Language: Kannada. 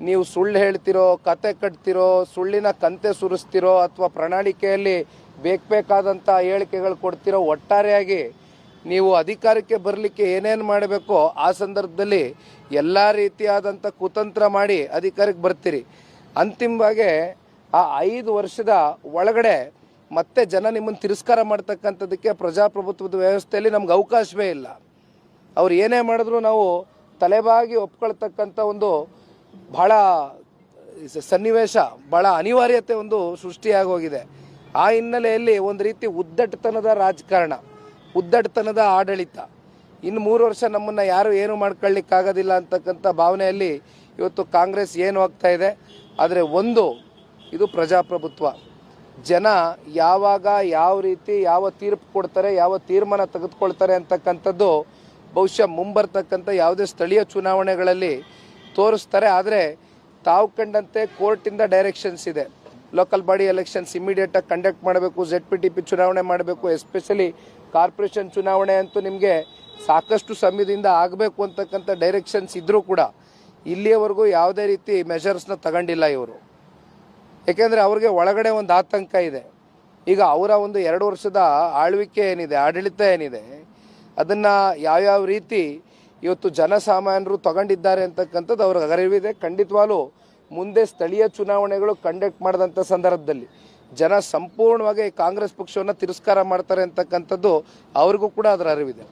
ನೀವು ಸುಳ್ಳು ಹೇಳ್ತಿರೋ, ಕತೆ ಕಟ್ತಿರೋ, ಸುಳ್ಳಿನ ಕಂತೆ ಸುರಿಸ್ತಿರೋ ಅಥವಾ ಪ್ರಣಾಳಿಕೆಯಲ್ಲಿ ಬೇಕಾದಂಥ ಹೇಳಿಕೆಗಳು ಕೊಡ್ತಿರೋ ಒಟ್ಟಾರೆಯಾಗಿ ನೀವು ಅಧಿಕಾರಕ್ಕೆ ಬರಲಿಕ್ಕೆ ಏನೇನು ಮಾಡಬೇಕೋ ಆ ಸಂದರ್ಭದಲ್ಲಿ ಎಲ್ಲ ರೀತಿಯಾದಂಥ ಕುತಂತ್ರ ಮಾಡಿ ಅಧಿಕಾರಕ್ಕೆ ಬರ್ತೀರಿ. ಅಂತಿಮವಾಗಿ ಆ ಐದು ವರ್ಷದ ಒಳಗಡೆ ಮತ್ತೆ ಜನ ನಿಮ್ಮನ್ನು ತಿರಸ್ಕಾರ ಮಾಡ್ತಕ್ಕಂಥದ್ದಕ್ಕೆ ಪ್ರಜಾಪ್ರಭುತ್ವದ ವ್ಯವಸ್ಥೆಯಲ್ಲಿ ನಮ್ಗೆ ಅವಕಾಶವೇ ಇಲ್ಲ. ಅವ್ರು ಏನೇ ಮಾಡಿದ್ರು ನಾವು ತಲೆಬಾಗಿ ಒಪ್ಕೊಳ್ತಕ್ಕಂಥ ಒಂದು ಬಹಳ ಸನ್ನಿವೇಶ ಬಹಳ ಅನಿವಾರ್ಯತೆ ಒಂದು ಸೃಷ್ಟಿಯಾಗಿ ಹೋಗಿದೆ. ಆ ಹಿನ್ನೆಲೆಯಲ್ಲಿ ಒಂದು ರೀತಿ ಉದ್ದಟತನದ ರಾಜಕಾರಣ, ಉದ್ದಟತನದ ಆಡಳಿತ. ಇನ್ನು ಮೂರು ವರ್ಷ ನಮ್ಮನ್ನು ಯಾರು ಏನು ಮಾಡ್ಕೊಳ್ಳಿಕ್ಕಾಗೋದಿಲ್ಲ ಅಂತಕ್ಕಂಥ ಭಾವನೆಯಲ್ಲಿ ಇವತ್ತು ಕಾಂಗ್ರೆಸ್ ಏನು ಆಗ್ತಾ ಇದೆ. ಆದರೆ ಒಂದು, ಇದು ಪ್ರಜಾಪ್ರಭುತ್ವ. ಜನ ಯಾವಾಗ ಯಾವ ರೀತಿ ಯಾವ ತೀರ್ಪು ಕೊಡ್ತಾರೆ, ಯಾವ ತೀರ್ಮಾನ ತೆಗೆದುಕೊಳ್ತಾರೆ ಅಂತಕ್ಕಂಥದ್ದು ಬಹುಶಃ ಮುಂಬರ್ತಕ್ಕಂಥ ಯಾವುದೇ ಸ್ಥಳೀಯ ಚುನಾವಣೆಗಳಲ್ಲಿ ತೋರಿಸ್ತಾರೆ, ಆದರೆ ತಾವು ಕಂಡಂತೆ ಕೋರ್ಟಿಂದ ಡೈರೆಕ್ಷನ್ಸ್ ಇದೆ. ಲೋಕಲ್ ಬಾಡಿ ಎಲೆಕ್ಷನ್ಸ್ ಇಮಿಡಿಯೇಟಾಗಿ ಕಂಡಕ್ಟ್ ಮಾಡಬೇಕು ಜೆಡ್ ಪಿ ಟಿ ಪಿ ಚುನಾವಣೆ ಮಾಡಬೇಕು ಎಸ್ಪೆಷಲಿ ಕಾರ್ಪೊರೇಷನ್ ಚುನಾವಣೆ ಅಂತೂ ನಿಮಗೆ ಸಾಕಷ್ಟು ಸಮಯದಿಂದ ಆಗಬೇಕು ಅಂತಕ್ಕಂಥ ಡೈರೆಕ್ಷನ್ಸ್ ಇದ್ದರೂ ಕೂಡ ಇಲ್ಲಿಯವರೆಗೂ ಯಾವುದೇ ರೀತಿ ಮೆಷರ್ಸ್ನ ತಗೊಂಡಿಲ್ಲ ಇವರು. ಏಕೆಂದರೆ ಅವ್ರಿಗೆ ಒಳಗಡೆ ಒಂದು ಆತಂಕ ಇದೆ. ಈಗ ಅವರ ಒಂದು ಎರಡು ವರ್ಷದ ಆಳ್ವಿಕೆ ಏನಿದೆ, ಆಡಳಿತ ಏನಿದೆ, ಅದನ್ನು ಯಾವ್ಯಾವ ರೀತಿ ಇವತ್ತು ಜನಸಾಮಾನ್ಯರು ತಗೊಂಡಿದ್ದಾರೆ ಅಂತಕ್ಕಂಥದ್ದು ಅವ್ರ ಅರಿವಿದೆ. ಖಂಡಿತವಾಗ್ಲೂ ಮುಂದೆ ಸ್ಥಳೀಯ ಚುನಾವಣೆಗಳು ಕಂಡಕ್ಟ್ ಮಾಡಿದಂಥ ಸಂದರ್ಭದಲ್ಲಿ ಜನ ಸಂಪೂರ್ಣವಾಗಿ ಕಾಂಗ್ರೆಸ್ ಪಕ್ಷವನ್ನು ತಿರಸ್ಕಾರ ಮಾಡ್ತಾರೆ ಅಂತಕ್ಕಂಥದ್ದು ಅವ್ರಿಗೂ ಕೂಡ ಅದರ ಅರಿವಿದೆ.